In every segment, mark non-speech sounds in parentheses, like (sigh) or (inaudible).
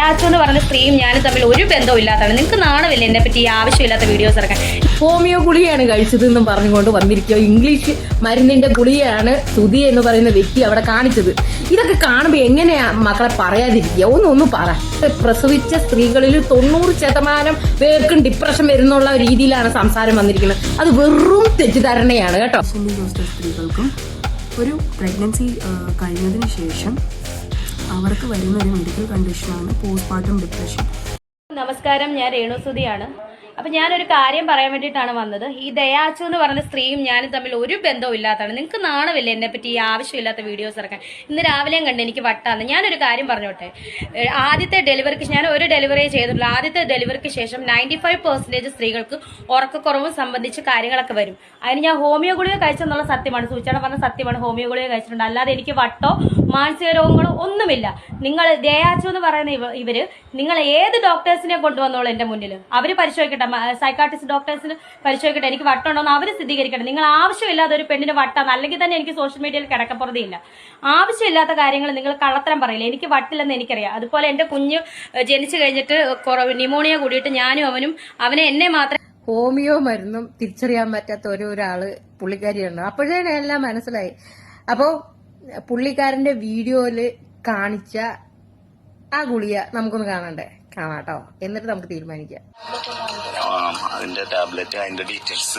ദയാച്ചു എന്ന് പറഞ്ഞ സ്ത്രീയും ഞാനും തമ്മിൽ ഒരു ബന്ധവും ഇല്ലാത്തതാണ്. നിങ്ങൾക്ക് നാണമില്ല എന്നെ പറ്റി ആവശ്യമില്ലാത്ത വീഡിയോസ് ഇറക്കാൻ? ഹോമിയോ ഗുളികയാണ് കഴിച്ചത് എന്നും പറഞ്ഞുകൊണ്ട് വന്നിരിക്കുക. ഇംഗ്ലീഷ് മരുന്നിന്റെ ഗുളിയാണ് സുതി എന്ന് പറയുന്ന വ്യക്തി അവിടെ കാണിച്ചത്. ഇതൊക്കെ കാണുമ്പോൾ എങ്ങനെയാ മക്കളെ പറയാതിരിക്കുക? ഒന്നൊന്നും ഒന്ന് പറ. പ്രസവിച്ച സ്ത്രീകളിൽ തൊണ്ണൂറ് ശതമാനം പേർക്കും ഡിപ്രഷൻ വരുന്നുള്ള രീതിയിലാണ് സംസാരം വന്നിരിക്കുന്നത്. അത് വെറും തെറ്റിദ്ധാരണയാണ് കേട്ടോ. സ്ത്രീകൾക്കും ഒരു പ്രഗ്നൻസി കഴിഞ്ഞതിന് ശേഷം അവർക്ക് വരുന്ന ഒരു മെഡിക്കൽ കണ്ടീഷനാണ് പോസ്റ്റ്മോർട്ടം ഡിപ്രഷൻ നമസ്കാരം ഞാൻ രേണുസുതിയാണ് അപ്പൊ ഞാനൊരു കാര്യം പറയാൻ വേണ്ടിയിട്ടാണ് വന്നത്. ഈ ദയാച്ചു എന്ന് പറഞ്ഞ സ്ത്രീയും ഞാനും തമ്മിൽ ഒരു ബന്ധവും ഇല്ലാത്തതാണ്. നിങ്ങൾക്ക് നാണമില്ല എന്നെ പറ്റി ഈ ആവശ്യമില്ലാത്ത വീഡിയോസ് ഇറക്കാൻ? ഇന്ന് രാവിലെയും കണ്ട് എനിക്ക് വട്ടാന്ന്. ഞാനൊരു കാര്യം പറഞ്ഞോട്ടെ. ആദ്യത്തെ ഡെലിവറിക്ക് ഞാൻ ഒരു ഡെലിവറി ചെയ്തിട്ടുള്ളൂ. ആദ്യത്തെ ഡെലിവറിക്ക് ശേഷം നയന്റി ഫൈവ് പെർസെന്റേജ് സ്ത്രീകൾക്ക് ഉറക്കക്കുറവും സംബന്ധിച്ച് കാര്യങ്ങളൊക്കെ വരും. അതിന് ഞാൻ ഹോമിയോ ഗുളിക കഴിച്ചെന്നുള്ള സത്യമാണ്. സൂചന പറഞ്ഞ സത്യമാണ്. ഹോമിയോ ഗുളിക കഴിച്ചിട്ടുണ്ട്. അല്ലാതെ എനിക്ക് വട്ടോ മാനസിക രോഗങ്ങളോ ഒന്നുമില്ല. നിങ്ങൾ ദയാച്ചു എന്ന് പറയുന്ന ഇവ- ഇവർ നിങ്ങൾ ഏത് ഡോക്ടേഴ്സിനെ കൊണ്ടുവന്നോളൂ എന്റെ മുന്നിൽ അവർ പരിശോധിക്കട്ടെ സൈക്കാട്രിസ്റ്റ് ഡോക്ടേഴ്സിന് പരിശോധിക്കട്ടെ എനിക്ക് വട്ടുണ്ടോന്ന് അവർ സ്ഥിരീകരിക്കട്ടെ. നിങ്ങൾ ആവശ്യമില്ലാതെ ഒരു പെണ്ണിന് വട്ടാന്ന് അല്ലെങ്കിൽ തന്നെ എനിക്ക് സോഷ്യൽ മീഡിയയിൽ കിടക്കപ്പുറതിയില്ല. ആവശ്യമില്ലാത്ത കാര്യങ്ങൾ നിങ്ങൾ കള്ളത്തരം പറയില്ല? എനിക്ക് വട്ടില്ലെന്ന് എനിക്കറിയാം. അതുപോലെ എന്റെ കുഞ്ഞ് ജനിച്ചു കഴിഞ്ഞിട്ട് ന്യൂമോണിയ കൂടിയിട്ട് ഞാനും അവനും അവനെ എന്നെ മാത്രം ഹോമിയോ മരുന്നും തിരിച്ചറിയാൻ പറ്റാത്ത ഒരു ഒരാൾ പുള്ളിക്കാരിയാണ് അപ്പോഴേ എല്ലാം മനസ്സിലായി. അപ്പോ പുള്ളിക്കാരന്റെ വീഡിയോയിൽ കാണിച്ച ആ ഗുളിക നമുക്കൊന്ന് കാണണ്ടേ? കാണാട്ടോ. എന്നിട്ട് നമുക്ക് തീരുമാനിക്കാം. അതിന്റെ ടാബ്ലറ്റ് അതിന്റെ ഡീറ്റെയിൽസ്.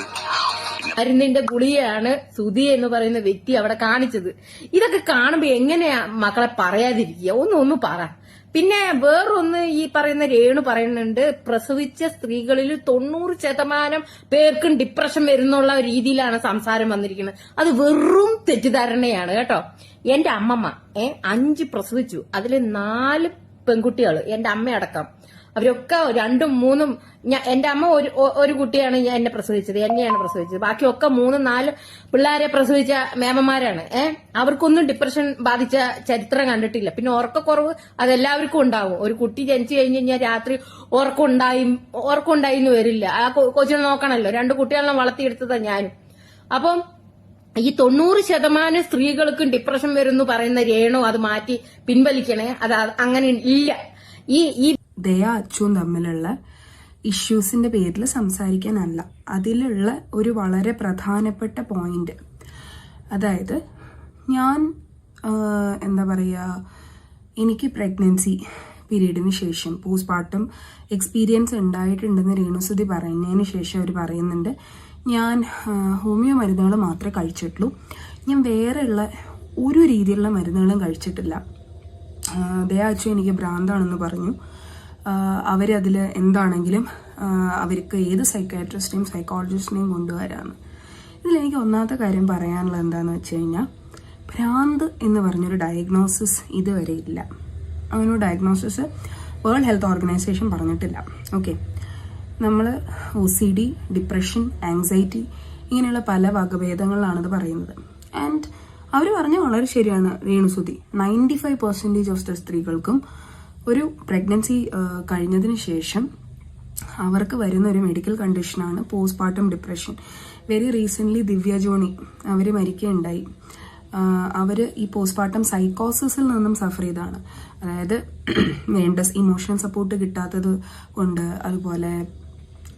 മരുന്നിന്റെ ഗുളികയാണ് സുധി എന്ന് പറയുന്ന വ്യക്തി അവിടെ കാണിച്ചത്. ഇതൊക്കെ കാണുമ്പോ എങ്ങനെയാ മക്കളെ പറയാതിരിക്കുക? ഒന്ന് ഒന്ന് പറ. പിന്നെ വേറൊന്ന് ഈ പറയുന്ന രേണു പറയുന്നുണ്ട് പ്രസവിച്ച സ്ത്രീകളിൽ തൊണ്ണൂറ് ശതമാനം പേർക്കും ഡിപ്രഷൻ വരുന്നുള്ള രീതിയിലാണ് സംസാരം വന്നിരിക്കുന്നത്. അത് വെറും തെറ്റിദ്ധാരണയാണ് കേട്ടോ. എന്റെ അമ്മമ്മ ഏ അഞ്ച് പ്രസവിച്ചു. അതിൽ നാല് പെൺകുട്ടികൾ എന്റെ അമ്മയടക്കം. അവരൊക്കെ രണ്ടും മൂന്നും ഞാൻ എന്റെ അമ്മ ഒരു ഒരു കുട്ടിയാണ് ഞാൻ എന്നെ പ്രസവിച്ചത് എന്നെയാണ് പ്രസവിച്ചത്. ബാക്കിയൊക്കെ മൂന്നും നാല് പിള്ളേരെ പ്രസവിച്ച മേമന്മാരാണ്. ഏഹ് അവർക്കൊന്നും ഡിപ്രഷൻ ബാധിച്ച ചരിത്രം കണ്ടിട്ടില്ല. പിന്നെ ഉറക്കക്കുറവ് അതെല്ലാവർക്കും ഉണ്ടാവും. ഒരു കുട്ടി ജനിച്ചു കഴിഞ്ഞ് കഴിഞ്ഞാൽ രാത്രി ഉറക്കമുണ്ടായി എന്ന് വരില്ല. ആ കൊച്ചിനെ നോക്കണല്ലോ. രണ്ട് കുട്ടികളെ വളർത്തിയെടുത്തതാ ഞാനും. അപ്പം ഈ തൊണ്ണൂറ് ശതമാനം സ്ത്രീകൾക്കും ഡിപ്രഷൻ വരുന്നു പറയുന്ന രേണോ അത് മാറ്റി പിൻവലിക്കണേ. അത് അങ്ങനെ ഇല്ല. ഈ ഈ ദയ അച്ചുവും തമ്മിലുള്ള ഇഷ്യൂസിന്റെ പേരിൽ സംസാരിക്കാനല്ല. അതിലുള്ള ഒരു വളരെ പ്രധാനപ്പെട്ട പോയിന്റ് അതായത് ഞാൻ എന്താ പറയുക എനിക്ക് പ്രഗ്നൻസി പീരീഡിന് ശേഷം പോസ്റ്റ്മോർട്ടം എക്സ്പീരിയൻസ് ഉണ്ടായിട്ടുണ്ടെന്ന് രേണുസുതി പറയുന്നതിന് ശേഷം അവർ പറയുന്നുണ്ട്. ഞാൻ ഹോമിയോ മരുന്നുകൾ മാത്രമേ കഴിച്ചിട്ടുള്ളൂ. ഞാൻ വേറെയുള്ള ഒരു രീതിയിലുള്ള മരുന്നുകളും കഴിച്ചിട്ടില്ല. ദയാച്ചു എനിക്ക് ഭ്രാന്താണെന്ന് പറഞ്ഞു. അവർ അതിൽ എന്താണെങ്കിലും അവർക്ക് ഏത് സൈക്കാട്രിസ്റ്റിനെയും സൈക്കോളജിസ്റ്റിനെയും കൊണ്ടുവരാമെന്ന് ഇതിലെനിക്ക് ഒന്നാമത്തെ കാര്യം പറയാനുള്ളത് എന്താണെന്ന് വെച്ച് കഴിഞ്ഞാൽ ഭ്രാന്ത് എന്ന് പറഞ്ഞൊരു ഡയഗ്നോസിസ് ഇതുവരെ ഇല്ല. അങ്ങനൊരു ഡയഗ്നോസിസ് വേൾഡ് ഹെൽത്ത് ഓർഗനൈസേഷൻ പറഞ്ഞിട്ടില്ല. ഓക്കെ നമ്മൾ O C D depression anxiety ഇങ്ങനെയുള്ള പല വകഭേദങ്ങളിലാണത് പറയുന്നത്. ആൻഡ് അവർ പറഞ്ഞ വളരെ ശരിയാണ് രേണുസുതി. Ninety five percentage of the സ്ത്രീകൾക്കും ഒരു പ്രഗ്നൻസി കഴിഞ്ഞതിന് ശേഷം അവർക്ക് വരുന്ന ഒരു മെഡിക്കൽ കണ്ടീഷനാണ് postmortem depression very recently Divya Johny അവർ മരിക്കുകയുണ്ടായി. അവർ ഈ പോസ്റ്റ്മോർട്ടം സൈക്കോസിസിൽ നിന്നും സഫർ ചെയ്താണ് അതായത് (clears throat) വേണ്ട ഇമോഷണൽ സപ്പോർട്ട് കിട്ടാത്തത് കൊണ്ട് അതുപോലെ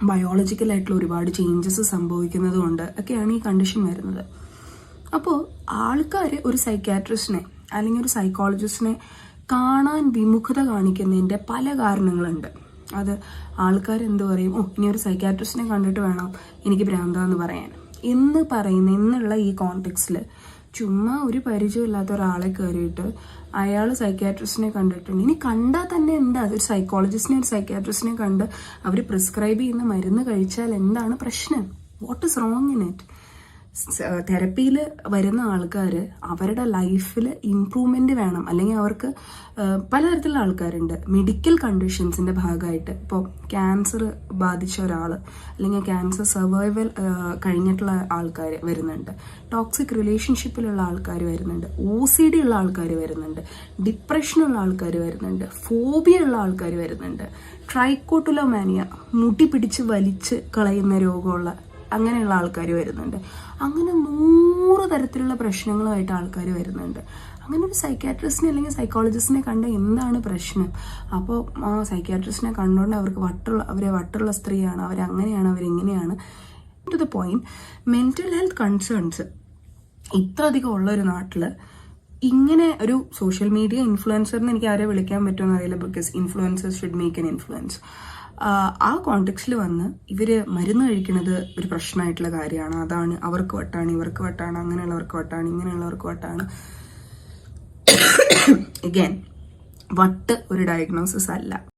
ബയോളജിക്കലായിട്ടുള്ള ഒരുപാട് ചേഞ്ചസ് സംഭവിക്കുന്നത് കൊണ്ട് ഒക്കെയാണ് ഈ കണ്ടീഷൻ വരുന്നത്. അപ്പോൾ ആൾക്കാർ ഒരു സൈക്യാട്രിസ്റ്റിനെ അല്ലെങ്കിൽ ഒരു സൈക്കോളജിസ്റ്റിനെ കാണാൻ വിമുഖത കാണിക്കുന്നതിന്റെ പല കാരണങ്ങളുണ്ട്. അത് ആൾക്കാർ എന്ത് പറയും? ഓ ഇനി ഒരു സൈക്കാട്രിസ്റ്റിനെ കണ്ടിട്ട് വേണം എനിക്ക് ഭ്രാന്താന്ന് പറയാൻ. എന്ന് പറയുന്ന എന്നുള്ള ഈ കോണ്ടെക്സ്റ്റിൽ ചുമ്മാ ഒരു പരിചയമില്ലാത്ത ഒരാളെ കയറിയിട്ട് അയാൾ സൈക്കാട്രിസ്റ്റിനെ കണ്ടിട്ടുണ്ട്. ഇനി കണ്ടാൽ തന്നെ എന്താ? ഒരു സൈക്കോളജിസ്റ്റിനെ ഒരു സൈക്കാട്രിസ്റ്റിനെ കണ്ട് അവർ പ്രിസ്ക്രൈബ് ചെയ്യുന്ന മരുന്ന് കഴിച്ചാൽ എന്താണ് പ്രശ്നം? What is wrong in it തെറപ്പിയിൽ വരുന്ന ആൾക്കാർ അവരുടെ ലൈഫിൽ ഇമ്പ്രൂവ്മെന്റ് വേണം. അല്ലെങ്കിൽ അവർക്ക് പലതരത്തിലുള്ള ആൾക്കാരുണ്ട്. മെഡിക്കൽ കണ്ടീഷൻസിന്റെ ഭാഗമായിട്ട്. ഇപ്പോൾ ക്യാൻസർ ബാധിച്ച ഒരാൾ അല്ലെങ്കിൽ ക്യാൻസർ സർവൈവൽ കഴിഞ്ഞിട്ടുള്ള ആൾക്കാർ വരുന്നുണ്ട്. ടോക്സിക് റിലേഷൻഷിപ്പിലുള്ള ആൾക്കാർ വരുന്നുണ്ട്. ഒ സി ഡി ഉള്ള ആൾക്കാർ വരുന്നുണ്ട്. ഡിപ്രഷനുള്ള ആൾക്കാർ വരുന്നുണ്ട്. ഫോബിയ ഉള്ള ആൾക്കാർ വരുന്നുണ്ട്. ട്രൈക്കോട്ടുലോമാനിയ മുടി പിടിച്ച് വലിച്ച് കളയുന്ന രോഗമുള്ള അങ്ങനെയുള്ള ആൾക്കാർ വരുന്നുണ്ട്. അങ്ങനെ നൂറ് തരത്തിലുള്ള പ്രശ്നങ്ങളുമായിട്ട് ആൾക്കാർ വരുന്നുണ്ട്. അങ്ങനെ ഒരു സൈക്കാട്രിസ്റ്റിനെ അല്ലെങ്കിൽ സൈക്കോളജിസ്റ്റിനെ കണ്ട എന്താണ് പ്രശ്നം? അപ്പോൾ ആ സൈക്കാട്രിസ്റ്റിനെ കണ്ടുകൊണ്ട് അവർക്ക് വട്ടുള്ള അവരെ വട്ടുള്ള സ്ത്രീയാണ് അവരങ്ങനെയാണ് അവരിങ്ങനെയാണ് to the point mental health concerns ഇത്ര അധികം ഉള്ള ഒരു നാട്ടിൽ ഇങ്ങനെ ഒരു സോഷ്യൽ മീഡിയ ഇൻഫ്ലുവൻസറിന് എനിക്ക് ആരെ വിളിക്കാൻ പറ്റുമെന്ന് അറിയില്ല because influencers should make an influence ആ കോണ്ടെക്സ്റ്റിൽ വന്ന് ഇവർ മരുന്ന് കഴിക്കുന്നത് ഒരു പ്രശ്നമായിട്ടുള്ള കാര്യമാണ്. അതാണ് അവർക്ക് വട്ടാണ് ഇവർക്ക് വട്ടാണ് അങ്ങനെയുള്ളവർക്ക് വട്ടാണ് ഇങ്ങനെയുള്ളവർക്ക് വട്ടാണ്. അഗൈൻ വട്ട് ഒരു ഡയഗ്നോസിസ് അല്ല.